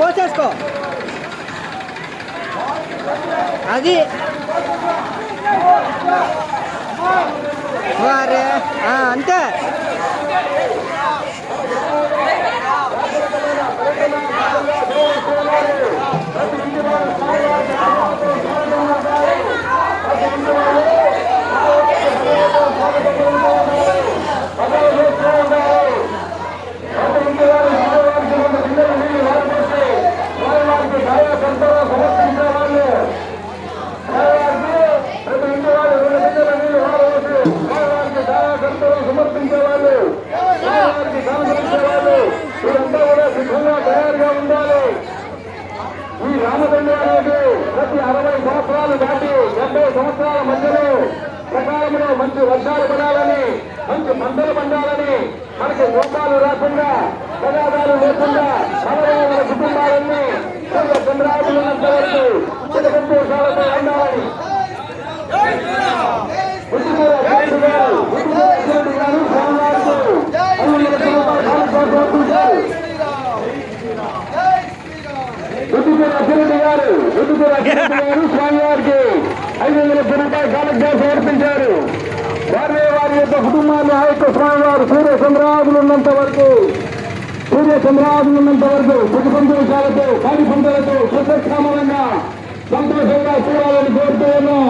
పోసేసుకో అది. వారే. అంతే. రామదండి అనేది ప్రతి అరవై సంవత్సరాలు దాటి డెబ్బై సంవత్సరాల మధ్యలో ప్రకారంలో మంచి వర్షాలు పడాలని మంచి పంటలు పండాలని మనకి లోపాలు రాకుండా ప్రమాదాలు లేకుండా గారు రుతుపూర అభివృద్ధి స్వామివారికి ఐదు వందల రూపాయలు కాలజ్ఞా సమర్పించారు వారి వారి యొక్క కుటుంబాన్ని ఆ యొక్క స్వామివారు సూర్య చంద్రాదులు ఉన్నంత వరకు సూర్య చంద్రాదులు ఉన్నంత వరకు సుఖ సంతోషాలతో కాడి పంటలతో సుఖక్షేమంగా సంతోషంగా చూడాలని కోరుతూ ఉన్నాం.